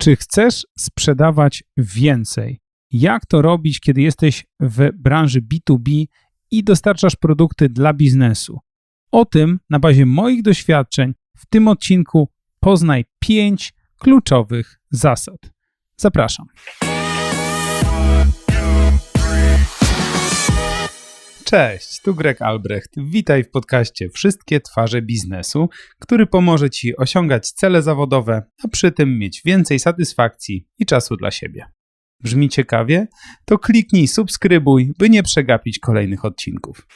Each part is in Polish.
Czy chcesz sprzedawać więcej? Jak to robić, kiedy jesteś w branży B2B i dostarczasz produkty dla biznesu? O tym na bazie moich doświadczeń w tym odcinku poznaj pięć kluczowych zasad. Zapraszam. Cześć, tu Greg Albrecht. Witaj w podcaście Wszystkie twarze biznesu, który pomoże Ci osiągać cele zawodowe, a przy tym mieć więcej satysfakcji i czasu dla siebie. Brzmi ciekawie? To kliknij subskrybuj, by nie przegapić kolejnych odcinków.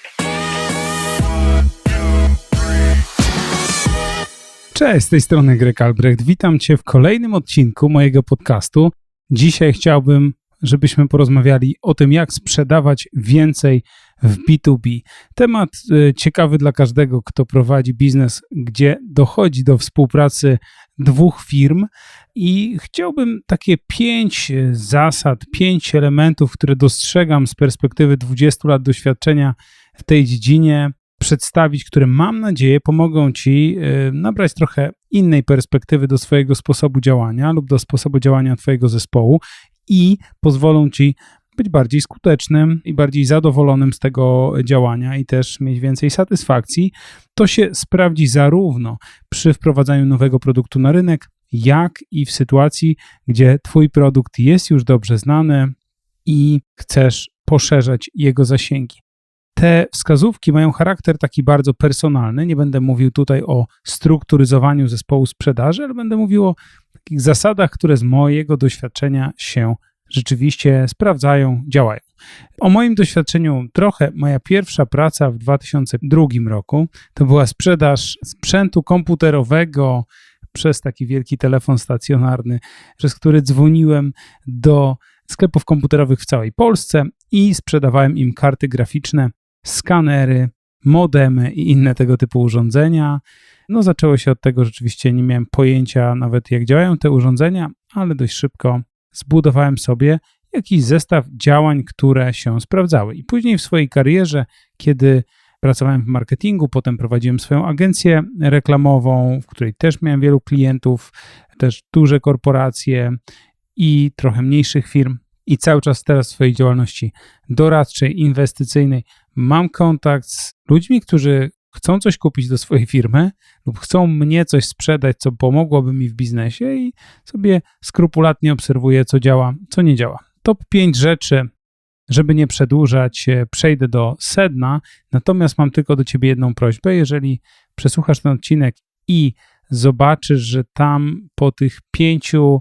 Cześć, z tej strony Greg Albrecht. Witam Cię w kolejnym odcinku mojego podcastu. Dzisiaj chciałbym, żebyśmy porozmawiali o tym, jak sprzedawać więcej w B2B. Temat y, ciekawy dla każdego, kto prowadzi biznes, gdzie dochodzi do współpracy dwóch firm i chciałbym takie pięć zasad, pięć elementów, które dostrzegam z perspektywy 20 lat doświadczenia w tej dziedzinie przedstawić, które mam nadzieję pomogą Ci y, nabrać trochę innej perspektywy do swojego sposobu działania lub do sposobu działania Twojego zespołu i pozwolą Ci być bardziej skutecznym i bardziej zadowolonym z tego działania i też mieć więcej satysfakcji. To się sprawdzi zarówno przy wprowadzaniu nowego produktu na rynek, jak i w sytuacji, gdzie Twój produkt jest już dobrze znany i chcesz poszerzać jego zasięgi. Te wskazówki mają charakter taki bardzo personalny. Nie będę mówił tutaj o strukturyzowaniu zespołu sprzedaży, ale będę mówił o takich zasadach, które z mojego doświadczenia się rzeczywiście sprawdzają, działają. O moim doświadczeniu trochę, moja pierwsza praca w 2002 roku to była sprzedaż sprzętu komputerowego przez taki wielki telefon stacjonarny, przez który dzwoniłem do sklepów komputerowych w całej Polsce i sprzedawałem im karty graficzne, skanery, modemy i inne tego typu urządzenia. No, zaczęło się od tego, że rzeczywiście nie miałem pojęcia nawet, jak działają te urządzenia, ale dość szybko zbudowałem sobie jakiś zestaw działań, które się sprawdzały. I później w swojej karierze, kiedy pracowałem w marketingu, potem prowadziłem swoją agencję reklamową, w której też miałem wielu klientów, też duże korporacje i trochę mniejszych firm. I cały czas teraz w swojej działalności doradczej, inwestycyjnej mam kontakt z ludźmi, którzy chcą coś kupić do swojej firmy lub chcą mnie coś sprzedać, co pomogłoby mi w biznesie i sobie skrupulatnie obserwuję, co działa, co nie działa. Top 5 rzeczy, żeby nie przedłużać, e, przejdę do sedna, natomiast mam tylko do ciebie jedną prośbę. Jeżeli przesłuchasz ten odcinek i zobaczysz, że tam po tych pięciu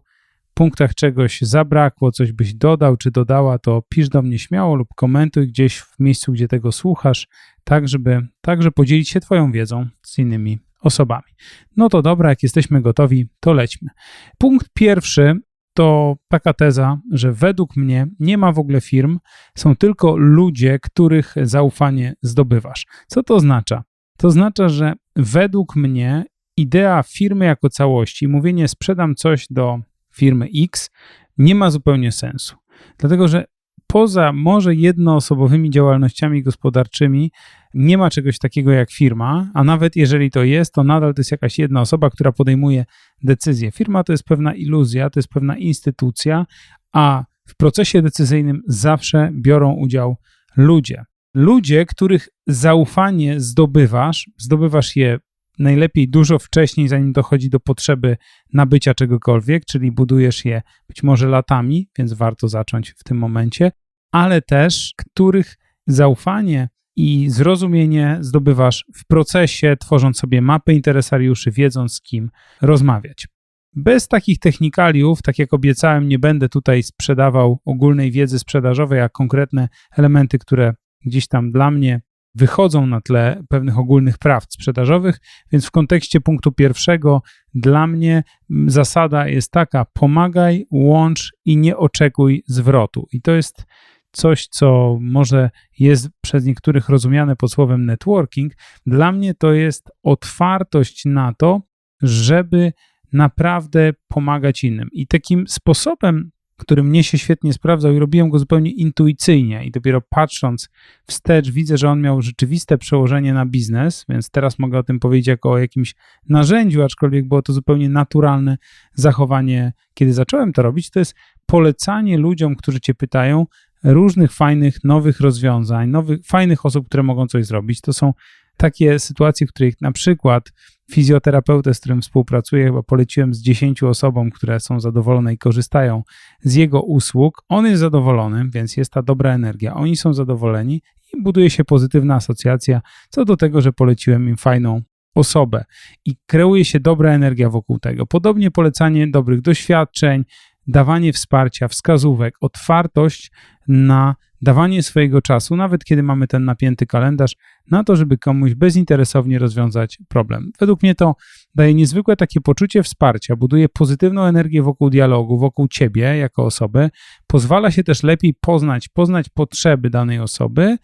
punktach czegoś zabrakło, coś byś dodał czy dodała, to pisz do mnie śmiało lub komentuj gdzieś w miejscu, gdzie tego słuchasz, tak żeby także podzielić się Twoją wiedzą z innymi osobami. No to dobra, jak jesteśmy gotowi, to lećmy. Punkt pierwszy to taka teza, że według mnie nie ma w ogóle firm, są tylko ludzie, których zaufanie zdobywasz. Co to oznacza? To oznacza, że według mnie idea firmy jako całości, mówienie sprzedam coś do firmy X nie ma zupełnie sensu. Dlatego, że poza może jednoosobowymi działalnościami gospodarczymi nie ma czegoś takiego jak firma, a nawet jeżeli to jest, to nadal to jest jakaś jedna osoba, która podejmuje decyzję. Firma to jest pewna iluzja, to jest pewna instytucja, a w procesie decyzyjnym zawsze biorą udział ludzie. Ludzie, których zaufanie zdobywasz, zdobywasz je najlepiej dużo wcześniej, zanim dochodzi do potrzeby nabycia czegokolwiek, czyli budujesz je być może latami, więc warto zacząć w tym momencie, ale też których zaufanie i zrozumienie zdobywasz w procesie, tworząc sobie mapy interesariuszy, wiedząc z kim rozmawiać. Bez takich technikaliów, tak jak obiecałem, nie będę tutaj sprzedawał ogólnej wiedzy sprzedażowej, a konkretne elementy, które gdzieś tam dla mnie wychodzą na tle pewnych ogólnych praw sprzedażowych, więc w kontekście punktu pierwszego dla mnie zasada jest taka: pomagaj, łącz i nie oczekuj zwrotu. I to jest coś, co może jest przez niektórych rozumiane pod słowem networking. Dla mnie to jest otwartość na to, żeby naprawdę pomagać innym. I takim sposobem który mnie się świetnie sprawdzał i robiłem go zupełnie intuicyjnie i dopiero patrząc wstecz widzę, że on miał rzeczywiste przełożenie na biznes, więc teraz mogę o tym powiedzieć jako o jakimś narzędziu, aczkolwiek było to zupełnie naturalne zachowanie, kiedy zacząłem to robić, to jest polecanie ludziom, którzy cię pytają, różnych fajnych, nowych rozwiązań, nowych, fajnych osób, które mogą coś zrobić. To są takie sytuacje, w których na przykład fizjoterapeutę, z którym współpracuję, chyba poleciłem z 10 osobom, które są zadowolone i korzystają z jego usług. On jest zadowolony, więc jest ta dobra energia. Oni są zadowoleni i buduje się pozytywna asocjacja co do tego, że poleciłem im fajną osobę i kreuje się dobra energia wokół tego. Podobnie polecanie dobrych doświadczeń, dawanie wsparcia, wskazówek, otwartość na dawanie swojego czasu, nawet kiedy mamy ten napięty kalendarz, na to, żeby komuś bezinteresownie rozwiązać problem. Według mnie to daje niezwykłe takie poczucie wsparcia, buduje pozytywną energię wokół dialogu, wokół ciebie jako osoby, pozwala się też lepiej poznać, poznać potrzeby danej osoby.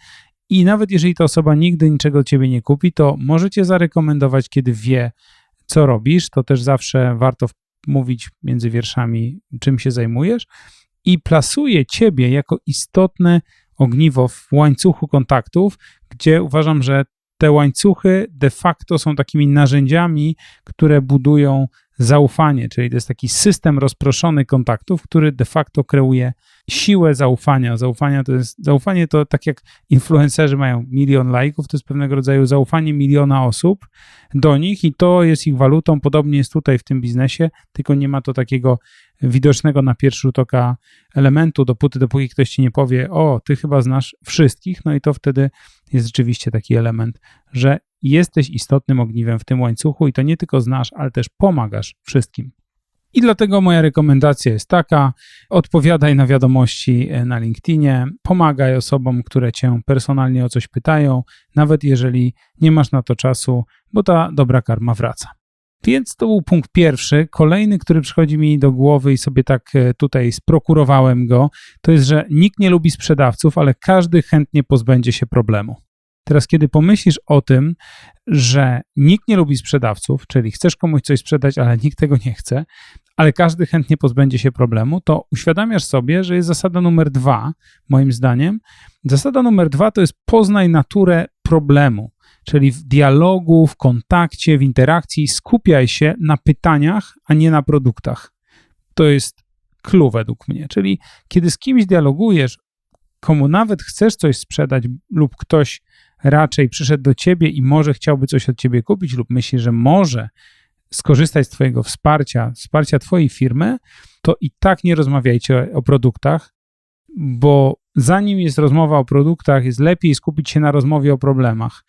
I nawet jeżeli ta osoba nigdy niczego ciebie nie kupi, to możecie zarekomendować, kiedy wie, co robisz, to też zawsze warto mówić między wierszami, czym się zajmujesz, i plasuje ciebie jako istotne ogniwo w łańcuchu kontaktów, gdzie uważam, że te łańcuchy de facto są takimi narzędziami, które budują zaufanie, czyli to jest taki system rozproszony kontaktów, który de facto kreuje siłę zaufania. Zaufania to jest, zaufanie to tak jak influencerzy mają milion lajków, to jest pewnego rodzaju zaufanie miliona osób do nich i to jest ich walutą. Podobnie jest tutaj w tym biznesie, tylko nie ma to takiego widocznego na pierwszy rzut oka elementu, dopóty, dopóki ktoś ci nie powie, o, ty chyba znasz wszystkich, no i to wtedy jest rzeczywiście taki element, że jesteś istotnym ogniwem w tym łańcuchu i to nie tylko znasz, ale też pomagasz wszystkim. I dlatego moja rekomendacja jest taka: odpowiadaj na wiadomości e, na LinkedInie, pomagaj osobom, które cię personalnie o coś pytają, nawet jeżeli nie masz na to czasu, bo ta dobra karma wraca. Więc to był punkt pierwszy. Kolejny, który przychodzi mi do głowy i sobie tak e, tutaj sprokurowałem go, to jest, że nikt nie lubi sprzedawców, ale każdy chętnie pozbędzie się problemu. Teraz, kiedy pomyślisz o tym, że nikt nie lubi sprzedawców, czyli chcesz komuś coś sprzedać, ale nikt tego nie chce, ale każdy chętnie pozbędzie się problemu, to uświadamiasz sobie, że jest zasada numer dwa, moim zdaniem. Zasada numer dwa to jest poznaj naturę problemu, czyli w dialogu, w kontakcie, w interakcji skupiaj się na pytaniach, a nie na produktach. To jest clue według mnie, czyli kiedy z kimś dialogujesz, komu nawet chcesz coś sprzedać lub ktoś raczej przyszedł do ciebie i może chciałby coś od ciebie kupić lub myśli, że może skorzystać z twojego wsparcia, wsparcia twojej firmy, to i tak nie rozmawiajcie o produktach, bo zanim jest rozmowa o produktach, jest lepiej skupić się na rozmowie o problemach,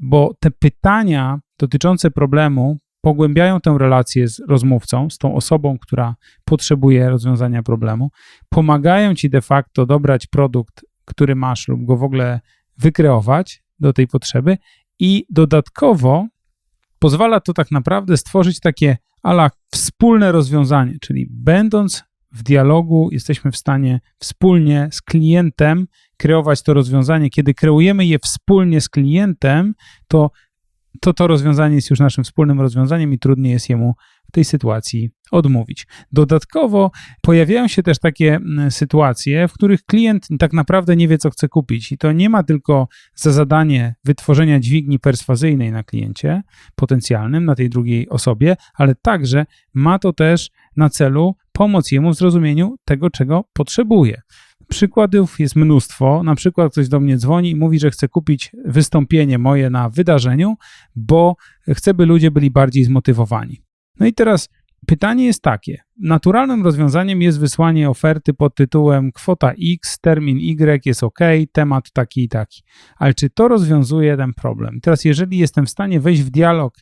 bo te pytania dotyczące problemu pogłębiają tę relację z rozmówcą, z tą osobą, która potrzebuje rozwiązania problemu, pomagają ci de facto dobrać produkt, który masz lub go w ogóle wykreować, do tej potrzeby i dodatkowo pozwala to tak naprawdę stworzyć takie ala wspólne rozwiązanie, czyli będąc w dialogu jesteśmy w stanie wspólnie z klientem kreować to rozwiązanie. Kiedy kreujemy je wspólnie z klientem, to to, to rozwiązanie jest już naszym wspólnym rozwiązaniem i trudniej jest jemu w tej sytuacji odmówić. Dodatkowo pojawiają się też takie sytuacje, w których klient tak naprawdę nie wie, co chce kupić, i to nie ma tylko za zadanie wytworzenia dźwigni perswazyjnej na kliencie potencjalnym, na tej drugiej osobie, ale także ma to też na celu pomoc jemu w zrozumieniu tego, czego potrzebuje. Przykładów jest mnóstwo. Na przykład ktoś do mnie dzwoni i mówi, że chce kupić wystąpienie moje na wydarzeniu, bo chce, by ludzie byli bardziej zmotywowani. No i teraz pytanie jest takie. Naturalnym rozwiązaniem jest wysłanie oferty pod tytułem kwota X, termin Y jest ok, temat taki i taki. Ale czy to rozwiązuje ten problem? Teraz, jeżeli jestem w stanie wejść w dialog,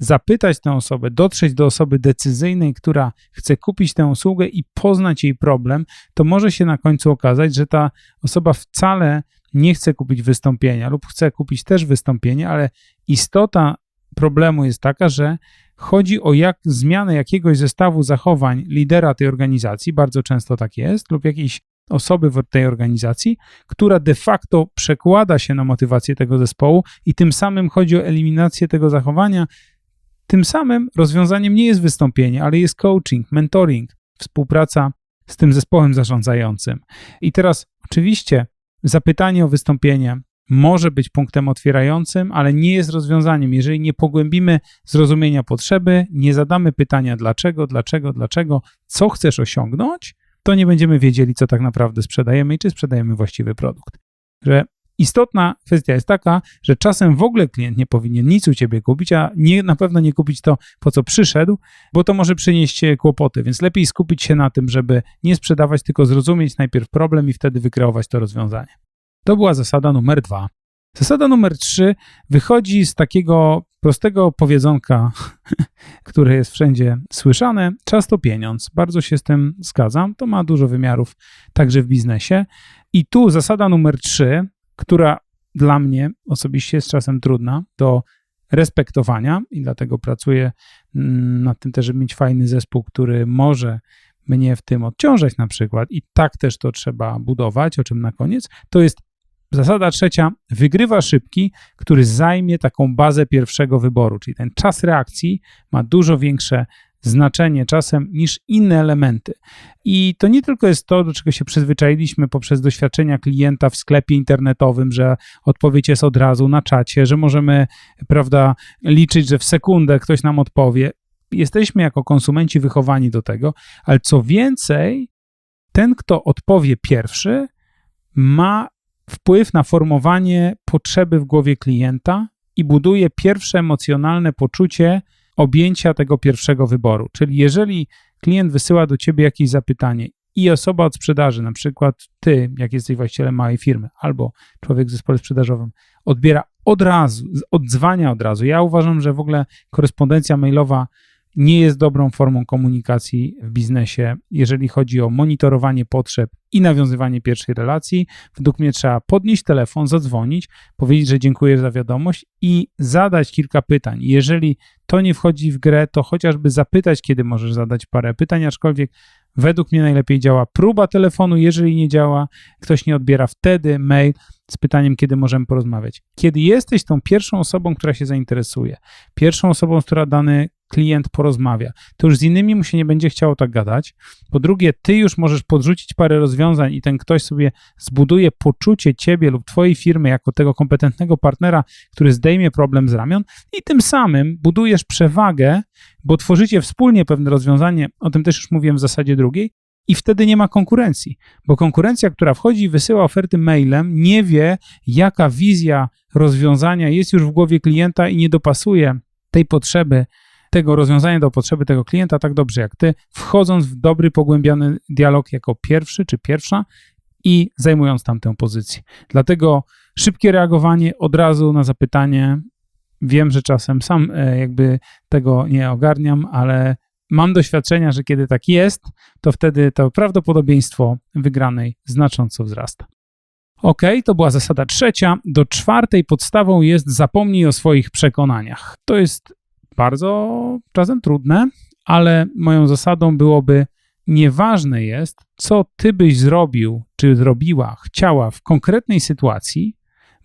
zapytać tę osobę, dotrzeć do osoby decyzyjnej, która chce kupić tę usługę i poznać jej problem, to może się na końcu okazać, że ta osoba wcale nie chce kupić wystąpienia lub chce kupić też wystąpienie, ale istota problemu jest taka, że chodzi o jak, zmianę jakiegoś zestawu zachowań lidera tej organizacji, bardzo często tak jest, lub jakiejś osoby w tej organizacji, która de facto przekłada się na motywację tego zespołu i tym samym chodzi o eliminację tego zachowania. Tym samym rozwiązaniem nie jest wystąpienie, ale jest coaching, mentoring, współpraca z tym zespołem zarządzającym. I teraz oczywiście zapytanie o wystąpienie może być punktem otwierającym, ale nie jest rozwiązaniem. Jeżeli nie pogłębimy zrozumienia potrzeby, nie zadamy pytania dlaczego, dlaczego, dlaczego, co chcesz osiągnąć, to nie będziemy wiedzieli, co tak naprawdę sprzedajemy i czy sprzedajemy właściwy produkt. Że istotna kwestia jest taka, że czasem w ogóle klient nie powinien nic u ciebie kupić, a nie, na pewno nie kupić to, po co przyszedł, bo to może przynieść kłopoty, więc lepiej skupić się na tym, żeby nie sprzedawać, tylko zrozumieć najpierw problem i wtedy wykreować to rozwiązanie. To była zasada numer dwa. Zasada numer trzy wychodzi z takiego prostego powiedzonka, które jest wszędzie słyszane: czas to pieniądz. Bardzo się z tym zgadzam. To ma dużo wymiarów także w biznesie. I tu zasada numer trzy, która dla mnie osobiście jest czasem trudna do respektowania i dlatego pracuję mm, nad tym też, żeby mieć fajny zespół, który może mnie w tym odciążać na przykład i tak też to trzeba budować, o czym na koniec, to jest Zasada trzecia, wygrywa szybki, który zajmie taką bazę pierwszego wyboru, czyli ten czas reakcji ma dużo większe znaczenie czasem niż inne elementy. I to nie tylko jest to, do czego się przyzwyczailiśmy poprzez doświadczenia klienta w sklepie internetowym, że odpowiedź jest od razu na czacie, że możemy, prawda, liczyć, że w sekundę ktoś nam odpowie. Jesteśmy jako konsumenci wychowani do tego, ale co więcej, ten, kto odpowie pierwszy, ma wpływ na formowanie potrzeby w głowie klienta i buduje pierwsze emocjonalne poczucie objęcia tego pierwszego wyboru. Czyli jeżeli klient wysyła do ciebie jakieś zapytanie i osoba od sprzedaży, na przykład ty, jak jesteś właścicielem małej firmy, albo człowiek w zespole sprzedażowym, odbiera od razu, odzwania od razu. Ja uważam, że w ogóle korespondencja mailowa nie jest dobrą formą komunikacji w biznesie, jeżeli chodzi o monitorowanie potrzeb i nawiązywanie pierwszej relacji. Według mnie trzeba podnieść telefon, zadzwonić, powiedzieć, że dziękuję za wiadomość i zadać kilka pytań. Jeżeli to nie wchodzi w grę, to chociażby zapytać, kiedy możesz zadać parę pytań, aczkolwiek według mnie najlepiej działa próba telefonu. Jeżeli nie działa, ktoś nie odbiera wtedy mail z pytaniem, kiedy możemy porozmawiać. Kiedy jesteś tą pierwszą osobą, która się zainteresuje, pierwszą osobą, która dany klient porozmawia, to już z innymi mu się nie będzie chciało tak gadać. Po drugie, ty już możesz podrzucić parę rozwiązań i ten ktoś sobie zbuduje poczucie ciebie lub twojej firmy jako tego kompetentnego partnera, który zdejmie problem z ramion i tym samym budujesz przewagę, bo tworzycie wspólnie pewne rozwiązanie, o tym też już mówiłem w zasadzie drugiej, i wtedy nie ma konkurencji, bo konkurencja, która wchodzi i wysyła oferty mailem, nie wie, jaka wizja rozwiązania jest już w głowie klienta i nie dopasuje tej potrzeby tego rozwiązania do potrzeby tego klienta tak dobrze jak ty, wchodząc w dobry, pogłębiony dialog jako pierwszy czy pierwsza i zajmując tamtę pozycję. Dlatego szybkie reagowanie od razu na zapytanie. Wiem, że czasem sam e, jakby tego nie ogarniam, ale mam doświadczenia, że kiedy tak jest, to wtedy to prawdopodobieństwo wygranej znacząco wzrasta. Ok, to była zasada trzecia. Do czwartej podstawą jest zapomnij o swoich przekonaniach. To jest bardzo czasem trudne, ale moją zasadą byłoby nieważne jest, co ty byś zrobił, czy zrobiła, chciała w konkretnej sytuacji,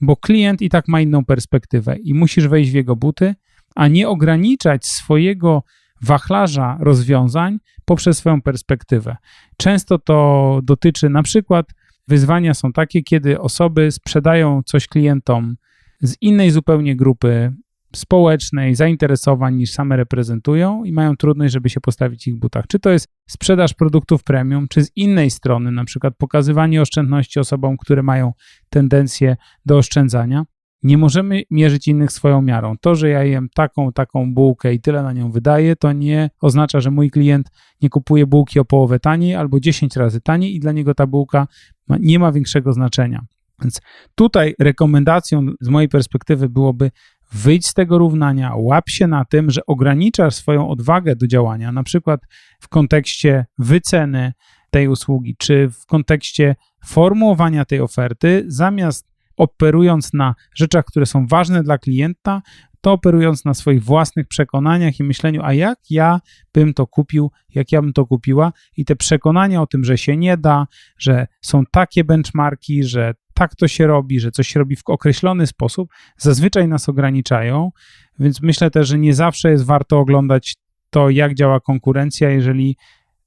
bo klient i tak ma inną perspektywę i musisz wejść w jego buty, a nie ograniczać swojego wachlarza rozwiązań poprzez swoją perspektywę. Często to dotyczy na przykład wyzwania są takie, kiedy osoby sprzedają coś klientom z innej zupełnie grupy społecznej, zainteresowań niż same reprezentują i mają trudność, żeby się postawić w ich butach. Czy to jest sprzedaż produktów premium, czy z innej strony, na przykład pokazywanie oszczędności osobom, które mają tendencję do oszczędzania. Nie możemy mierzyć innych swoją miarą. To, że ja jem taką, taką bułkę i tyle na nią wydaję, to nie oznacza, że mój klient nie kupuje bułki o połowę taniej albo 10 razy taniej i dla niego ta bułka ma, nie ma większego znaczenia. Więc tutaj rekomendacją z mojej perspektywy byłoby wyjdź z tego równania, łap się na tym, że ograniczasz swoją odwagę do działania, na przykład w kontekście wyceny tej usługi, czy w kontekście formułowania tej oferty, zamiast operując na rzeczach, które są ważne dla klienta, to operując na swoich własnych przekonaniach i myśleniu, a jak ja bym to kupił, jak ja bym to kupiła, i te przekonania o tym, że się nie da, że są takie benchmarki, że tak to się robi, że coś się robi w określony sposób, zazwyczaj nas ograniczają, więc myślę też, że nie zawsze jest warto oglądać to, jak działa konkurencja, jeżeli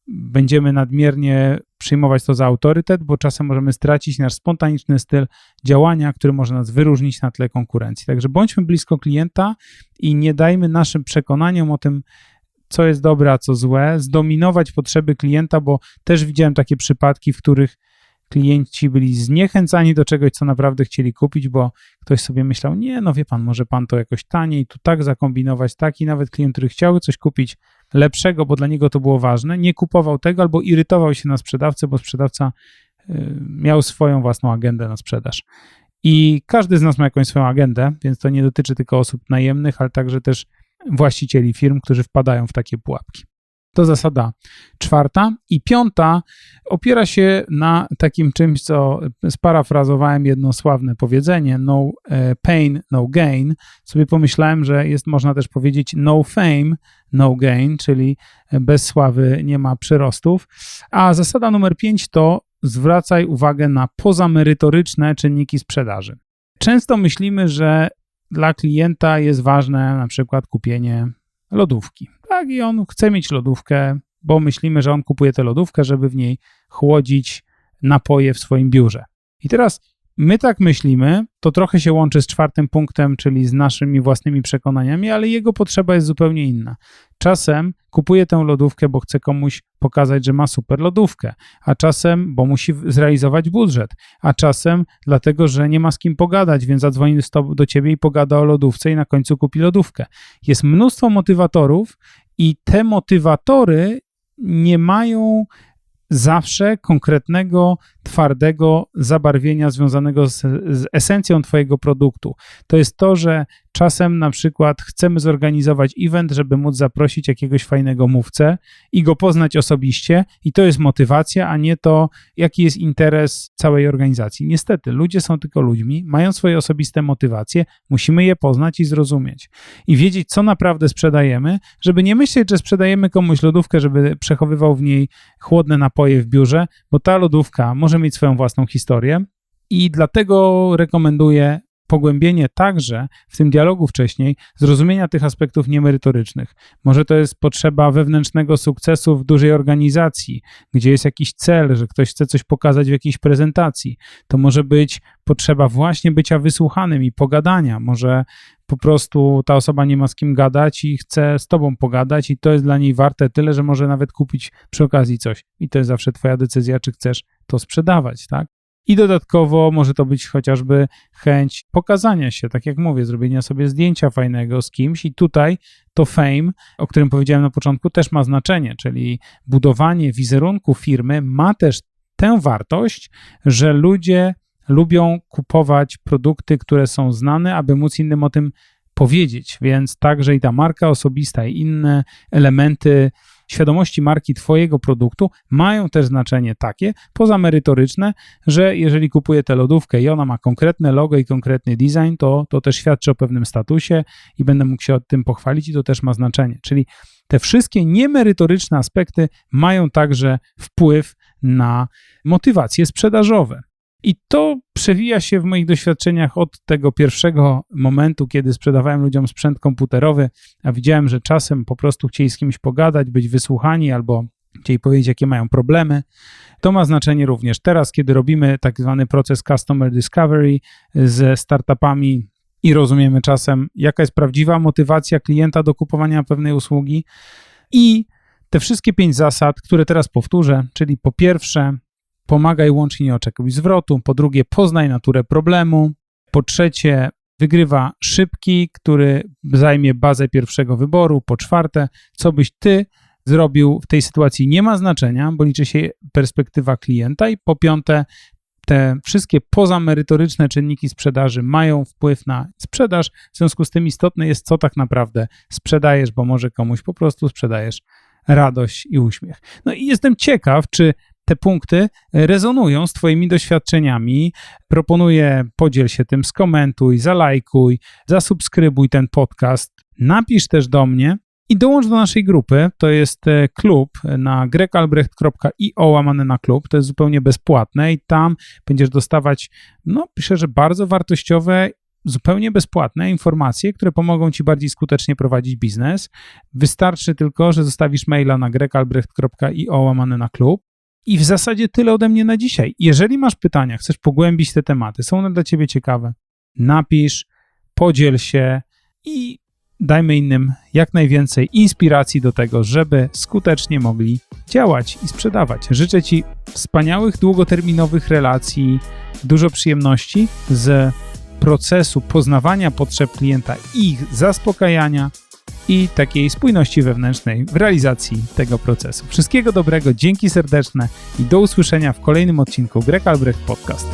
będziemy nadmiernie przyjmować to za autorytet, bo czasem możemy stracić nasz spontaniczny styl działania, który może nas wyróżnić na tle konkurencji. Także bądźmy blisko klienta i nie dajmy naszym przekonaniom o tym, co jest dobre, a co złe, zdominować potrzeby klienta, bo też widziałem takie przypadki, w których klienci byli zniechęcani do czegoś, co naprawdę chcieli kupić, bo ktoś sobie myślał, nie, no wie pan, może pan to jakoś taniej, tu tak zakombinować, tak i nawet klient, który chciał coś kupić lepszego, bo dla niego to było ważne, nie kupował tego albo irytował się na sprzedawcę, bo sprzedawca y, miał swoją własną agendę na sprzedaż. I każdy z nas ma jakąś swoją agendę, więc to nie dotyczy tylko osób najemnych, ale także też właścicieli firm, którzy wpadają w takie pułapki. To zasada czwarta. I piąta opiera się na takim czymś, co sparafrazowałem jedno sławne powiedzenie: no e, pain, no gain. Sobie pomyślałem, że jest można też powiedzieć no fame, no gain, czyli bez sławy nie ma przyrostów. A zasada numer pięć to zwracaj uwagę na pozamerytoryczne czynniki sprzedaży. Często myślimy, że dla klienta jest ważne na przykład kupienie lodówki. Tak, i on chce mieć lodówkę, bo myślimy, że on kupuje tę lodówkę, żeby w niej chłodzić napoje w swoim biurze. I teraz my tak myślimy, to trochę się łączy z czwartym punktem, czyli z naszymi własnymi przekonaniami, ale jego potrzeba jest zupełnie inna. Czasem kupuje tę lodówkę, bo chce komuś pokazać, że ma super lodówkę, a czasem, bo musi zrealizować budżet, a czasem dlatego, że nie ma z kim pogadać, więc zadzwoni do ciebie i pogada o lodówce i na końcu kupi lodówkę. Jest mnóstwo motywatorów i te motywatory nie mają zawsze konkretnego, twardego zabarwienia związanego z, z, esencją Twojego produktu. To jest to, że czasem na przykład chcemy zorganizować event, żeby móc zaprosić jakiegoś fajnego mówcę i go poznać osobiście, i to jest motywacja, a nie to, jaki jest interes całej organizacji. Niestety, ludzie są tylko ludźmi, mają swoje osobiste motywacje, musimy je poznać i zrozumieć. I wiedzieć, co naprawdę sprzedajemy, żeby nie myśleć, że sprzedajemy komuś lodówkę, żeby przechowywał w niej chłodne napoje w biurze, bo ta lodówka może mieć swoją własną historię i dlatego rekomenduję pogłębienie także w tym dialogu wcześniej zrozumienia tych aspektów niemerytorycznych. Może to jest potrzeba wewnętrznego sukcesu w dużej organizacji, gdzie jest jakiś cel, że ktoś chce coś pokazać w jakiejś prezentacji. To może być potrzeba właśnie bycia wysłuchanym i pogadania. Może po prostu ta osoba nie ma z kim gadać i chce z tobą pogadać, i to jest dla niej warte tyle, że może nawet kupić przy okazji coś. I to jest zawsze twoja decyzja, czy chcesz to sprzedawać, tak? I dodatkowo może to być chociażby chęć pokazania się, tak jak mówię, zrobienia sobie zdjęcia fajnego z kimś. I tutaj to fame, o którym powiedziałem na początku, też ma znaczenie, czyli budowanie wizerunku firmy ma też tę wartość, że ludzie lubią kupować produkty, które są znane, aby móc innym o tym powiedzieć. Więc także i ta marka osobista i inne elementy świadomości marki Twojego produktu mają też znaczenie takie, poza merytoryczne, że jeżeli kupuję tę lodówkę i ona ma konkretne logo i konkretny design, to, to też świadczy o pewnym statusie i będę mógł się tym pochwalić i to też ma znaczenie. Czyli te wszystkie niemerytoryczne aspekty mają także wpływ na motywacje sprzedażowe. I to przewija się w moich doświadczeniach od tego pierwszego momentu, kiedy sprzedawałem ludziom sprzęt komputerowy, a widziałem, że czasem po prostu chcieli z kimś pogadać, być wysłuchani albo chcieli powiedzieć, jakie mają problemy. To ma znaczenie również teraz, kiedy robimy tak zwany proces Customer Discovery ze startupami i rozumiemy czasem, jaka jest prawdziwa motywacja klienta do kupowania pewnej usługi. I te wszystkie pięć zasad, które teraz powtórzę, czyli po pierwsze, pomagaj łącznie nie oczekuj zwrotu. Po drugie, poznaj naturę problemu. Po trzecie, wygrywa szybki, który zajmie bazę pierwszego wyboru. Po czwarte, co byś ty zrobił w tej sytuacji nie ma znaczenia, bo liczy się perspektywa klienta. I po piąte, te wszystkie pozamerytoryczne czynniki sprzedaży mają wpływ na sprzedaż. W związku z tym istotne jest, co tak naprawdę sprzedajesz, bo może komuś po prostu sprzedajesz radość i uśmiech. No i jestem ciekaw, czy te punkty rezonują z Twoimi doświadczeniami. Proponuję, podziel się tym, skomentuj, zalajkuj, zasubskrybuj ten podcast. Napisz też do mnie i dołącz do naszej grupy. To jest e, klub na grekalbrecht.io łamane na klub. To jest zupełnie bezpłatne i tam będziesz dostawać, no myślę, że bardzo wartościowe zupełnie bezpłatne informacje, które pomogą Ci bardziej skutecznie prowadzić biznes. Wystarczy tylko, że zostawisz maila na grekalbrecht.io łamane na klub I w zasadzie tyle ode mnie na dzisiaj. Jeżeli masz pytania, chcesz pogłębić te tematy, są one dla ciebie ciekawe, napisz, podziel się i dajmy innym jak najwięcej inspiracji do tego, żeby skutecznie mogli działać i sprzedawać. Życzę Ci wspaniałych, długoterminowych relacji, dużo przyjemności z procesu poznawania potrzeb klienta i ich zaspokajania i takiej spójności wewnętrznej w realizacji tego procesu. Wszystkiego dobrego, dzięki serdeczne i do usłyszenia w kolejnym odcinku Greg Albrecht Podcast.